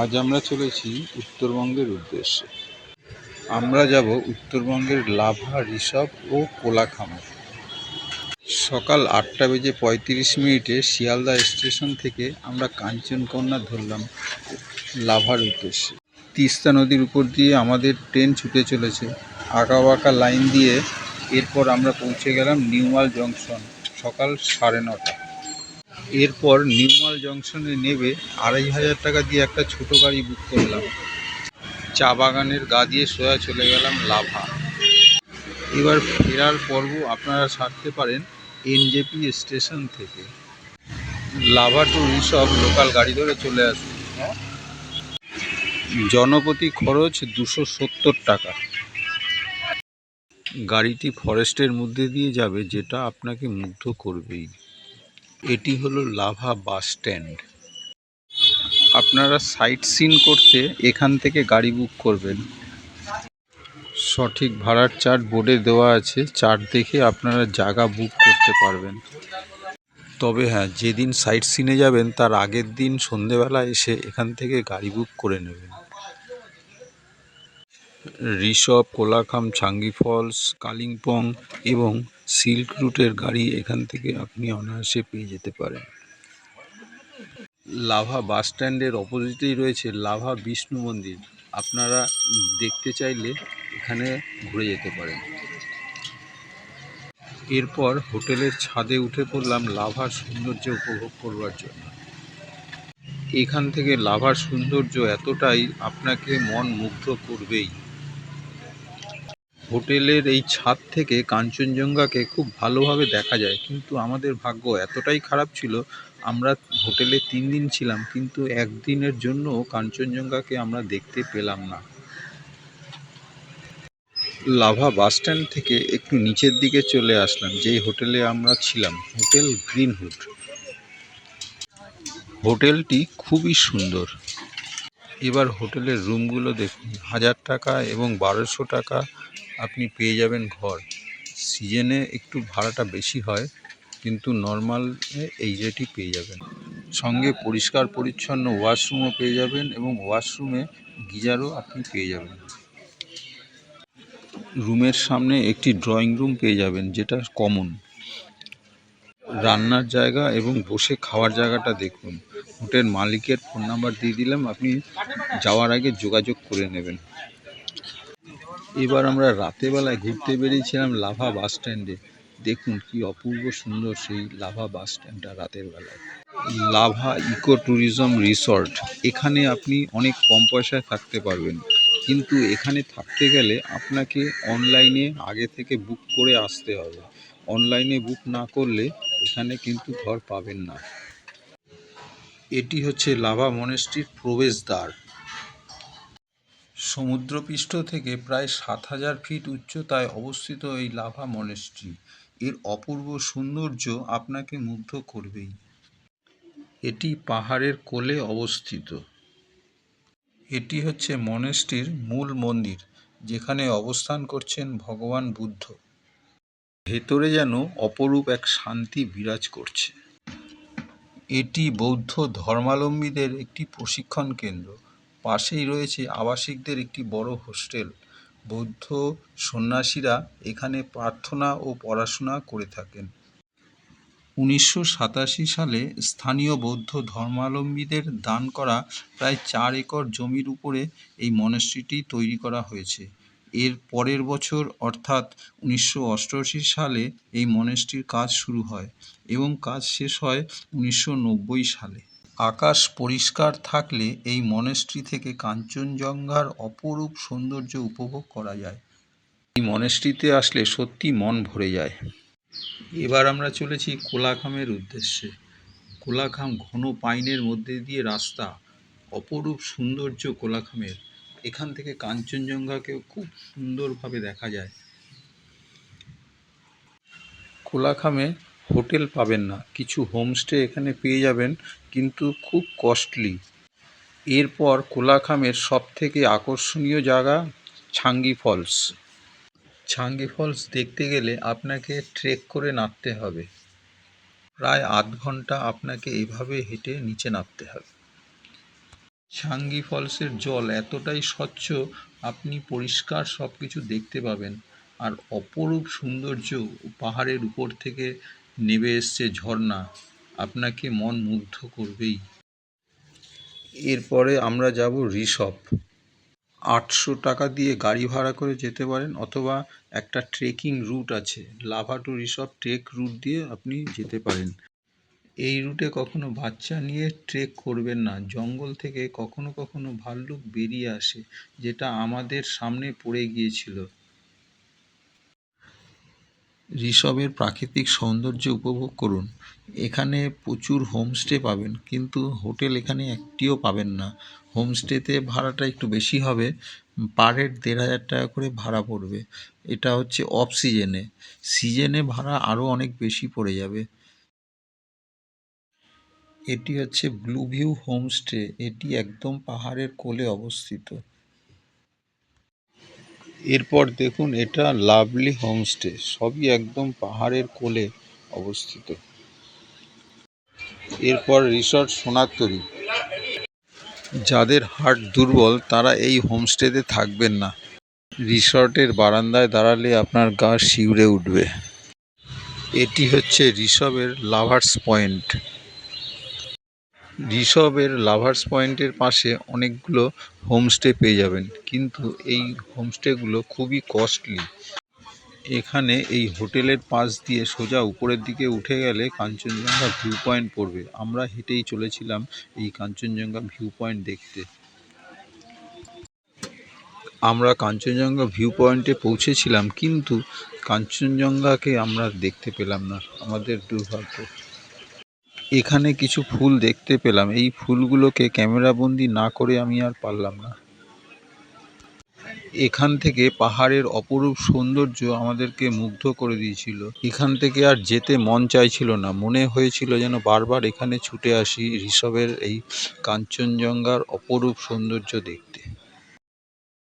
আজ আমরা চলেছি উত্তরবঙ্গের উদ্দেশ্যে। আমরা যাব উত্তরবঙ্গের লাভা ঋষভ ও কোলাখামে সকাল আটটা বেজে পঁয়ত্রিশ মিনিটে শিয়ালদা স্টেশন থেকে আমরা কাঞ্চনকন্যা ধরলাম লাভার উদ্দেশ্যে। তিস্তা নদীর উপর দিয়ে আমাদের ট্রেন ছুটে চলেছে। আঁকা বাঁকা লাইন দিয়ে এরপর আমরা পৌঁছে গেলাম নিউমাল জংশন সকাল সাড়ে নটা। এরপর নিউমাল জংশনে নেবে আড়াই হাজার টাকা দিয়ে একটা ছোট গাড়ি বুক করলাম। চা বাগানের গা দিয়ে সোজা চলে গেলাম লাভা। এবার ফেরার পর্ব আপনারা সারতে পারেন এনজেপি স্টেশন থেকে। লাভা টু ঋষভ লোকাল গাড়ি ধরে চলে আসুন জনপ্রতি খরচ দুশো সত্তর টাকা। গাড়িটি ফরেস্টের মধ্যে দিয়ে যাবে, যেটা আপনাকে মুগ্ধ করবেই। এটি হলো লাভা বাস স্ট্যান্ড। আপনারা সাইট সিন করতে এখান থেকে গাড়ি বুক করবেন। সঠিক ভাড়ার চার্ট বোর্ডে দেওয়া আছে। চার্ট দেখে আপনারা জায়গা বুক করতে পারবেন। তবে হ্যাঁ যেদিন সাইট সিনে যাবেন, তার আগের দিন সন্ধেবেলা এসে এখান থেকে গাড়ি বুক করে নেবেন। ঋষভ, কোলাখাম, চাঙ্গি ফলস, কালিম্পং এবং সিল্ক রুটের গাড়ি এখান থেকে আপনি অনায়াসে পেয়ে যেতে পারেন। লাভা বাস স্ট্যান্ডের অপোজিটেই রয়েছে লাভা বিষ্ণু মন্দির। আপনারা দেখতে চাইলে এখানে ঘুরে যেতে পারেন। এরপর হোটেলের ছাদে উঠে পড়লাম লাভার সৌন্দর্য উপভোগ করবার জন্য। এখান থেকে লাভার সৌন্দর্য এতটাই, আপনাকে মন মুগ্ধ করবেই। হোটেলের এই ছাদ থেকে কাঞ্চনজঙ্ঘাকে খুব ভালোভাবে দেখা যায়। কিন্তু আমাদের ভাগ্য এতটাই খারাপ ছিল, আমরা হোটেলে তিন দিন ছিলাম, কিন্তু একদিনের জন্য কাঞ্চনজঙ্ঘাকে আমরা দেখতে পেলাম না। লাভা বাস স্ট্যান্ড থেকে একটু নিচের দিকে চলে আসলাম, যেই হোটেলে আমরা ছিলাম, হোটেল গ্রিনহুড। হোটেলটি খুবই সুন্দর। এবার হোটেলের রুমগুলো দেখুন, হাজার টাকা এবং বারোশো টাকা। আপনি পেয়ে যাবেন ঘর। সিজনে একটু ভাড়াটা বেশি হয়, কিন্তু নর্মাল এই রেটই পেয়ে যাবেন। সঙ্গে পরিষ্কার পরিচ্ছন্ন ওয়াশরুমও পেয়ে যাবেন এবং ওয়াশরুমে গিজারও আপনি পেয়ে যাবেন। রুমের সামনে একটি ড্রয়িং রুম পেয়ে যাবেন, যেটা কমন রান্নার জায়গা এবং বসে খাওয়ার জায়গাটা দেখুন। হোটেল মালিকের ফোন নাম্বার দিয়ে দিলাম, আপনি যাওয়ার আগে যোগাযোগ করে নেবেন। এবার আমরা রাতেবেলায় ঘুরতে বেরিয়েছিলাম লাভা বাস স্ট্যান্ডে। দেখুন কি অপূর্ব সুন্দর সেই লাভা বাস স্ট্যান্ডটা রাতের বেলায় লাভা ইকো ট্যুরিজম রিসর্ট। এখানে আপনি অনেক কম পয়সায় থাকতে পারবেন। কিন্তু এখানে থাকতে গেলে আপনাকে অনলাইনে আগে থেকে বুক করে আসতে হবে। অনলাইনে বুক না করলে এখানে কিন্তু ঘর পাবেন না। এটি হচ্ছে লাভা মনেস্ট্রির প্রবেশদ্বার। সমুদ্রপৃষ্ঠ থেকে প্রায় সাত হাজার ফিট উচ্চতায় অবস্থিত এই লাভা মনেস্ট্রি। এর অপূর্ব সৌন্দর্য আপনাকে মুগ্ধ করবেই। এটি পাহাড়ের কোলে অবস্থিত। এটি হচ্ছে মনেস্ট্রির মূল মন্দির, যেখানে অবস্থান করছেন ভগবান বুদ্ধ। ভেতরে যেন অপরূপ এক শান্তি বিরাজ করছে। এটি বৌদ্ধ ধর্মালম্বীদের একটি প্রশিক্ষণ কেন্দ্র। পাশেই রয়েছে আবাসিকদের একটি বড় হোস্টেল। বৌদ্ধ সন্ন্যাসীরা এখানে প্রার্থনা ও পড়াশোনা করে থাকেন। উনিশশো সাতাশি সালে স্থানীয় বৌদ্ধ ধর্মাবলম্বীদের দান করা প্রায় চার একর জমির উপরে এই মনেস্ট্রিটি তৈরি করা হয়েছে। এর পরের বছর অর্থাৎ উনিশশো অষ্টআশি সালে এই মনেস্ট্রির কাজ শুরু হয় এবং কাজ শেষ হয় উনিশশো নব্বই সালে। আকাশ পরিষ্কার থাকলে এই মনেস্ট্রি থেকে কাঞ্চনজঙ্ঘার অপরূপ সৌন্দর্য উপভোগ করা যায়। এই মনেস্ট্রিতে আসলে সত্যি মন ভরে যায়। এবার আমরা চলেছি কোলাখামের উদ্দেশ্যে। কোলাখাম ঘন পাইনের মধ্যে দিয়ে রাস্তা, অপরূপ সৌন্দর্য কোলাখামের। এখান থেকে কাঞ্চনজঙ্ঘাকেও খুব সুন্দরভাবে দেখা যায়। কোলাখামে হোটেল পাবেন না। কিছু হোমস্টে এখানে পেয়ে যাবেন, কিন্তু খুব কস্টলি। এরপর কোলাখামের সব থেকে আকর্ষণীয় জায়গা ছাঙ্গি ফলস। ছাঙ্গি ফলস দেখতে গেলে আপনাকে ট্রেক করে নামতে হবে। প্রায় আধ ঘণ্টা আপনাকে এভাবে হেঁটে নিচে নামতে হবে। ছাঙ্গি ফলসের জল এতটাই স্বচ্ছ, আপনি পরিষ্কার সব কিছু দেখতে পাবেন। আর অপরূপ সৌন্দর্য পাহাড়ের উপর থেকে নেমে এসছে ঝর্ণা, আপনাকে মন মুগ্ধ করবেই। এরপরে আমরা যাব ঋষভ। আটশো টাকা দিয়ে গাড়ি ভাড়া করে যেতে পারেন অথবা একটা ট্রেকিং রুট আছে Lava to Rishyap trek route দিয়ে আপনি যেতে পারেন। এই রুটে কখনো বাচ্চা নিয়ে ট্রেক করবেন না, জঙ্গল থেকে কখনো কখনো ভাল্লুক বেরিয়ে আসে, যেটা আমাদের সামনে পড়ে গিয়েছিল। ঋষভের প্রাকৃতিক সৌন্দর্য উপভোগ করুন। এখানে প্রচুর হোমস্টে পাবেন, কিন্তু হোটেল এখানে একটিও পাবেন না। হোমস্টেতে ভাড়াটা একটু বেশি হবে, পার হেড দেড় হাজার টাকা করে ভাড়া পড়বে। এটা হচ্ছে অফ সিজনে। সিজনে ভাড়া আরও অনেক বেশি পড়ে যাবে। এটি হচ্ছে ব্লু ভিউ হোমস্টে। এটি একদম পাহাড়ের কোলে অবস্থিত। এরপর দেখুন, এটা লাভলি হোমস্টে, সবই একদম পাহাড়ের কোলে অবস্থিত। এরপর রিসর্ট সোনারতরী যাদের হার্ট দুর্বল, তারা এই হোমস্টেতে থাকবেন না। রিসর্টের বারান্দায় দাঁড়ালে আপনার গা শিউরে উঠবে। এটি হচ্ছে ঋষভের লাভার্স পয়েন্ট। ঋষভের লাভার্স পয়েন্টের পাশে অনেকগুলো হোমস্টে পেয়ে যাবেন। কিন্তু এই হোমস্টেগুলো খুবই কস্টলি। এখানে এই হোটেলের পাশ দিয়ে সোজা উপরের দিকে উঠে গেলে কাঞ্চনজঙ্ঘা ভিউ পয়েন্ট পড়বে। আমরা হেঁটেই চলেছিলাম এই কাঞ্চনজঙ্ঘা ভিউ পয়েন্ট দেখতে। আমরা কাঞ্চনজঙ্ঘা ভিউ পয়েন্টে পৌঁছেছিলাম, কিন্তু কাঞ্চনজঙ্ঘাকে আমরা দেখতে পেলাম না। আমাদের দুর্ভাগ্য। এখানে কিছু ফুল দেখতে পেলাম। এই ফুলগুলোকে ক্যামেরাবন্দি না করে আমি আর পারলাম না। এখান থেকে পাহাড়ের অপরূপ সৌন্দর্য আমাদেরকে মুগ্ধ করে দিয়েছিল। এখান থেকে আর যেতে মন চাইছিল না। মনে হয়েছিল যেন বারবার এখানে ছুটে আসি ঋষভের এই কাঞ্চনজঙ্ঘার অপরূপ সৌন্দর্য দেখতে।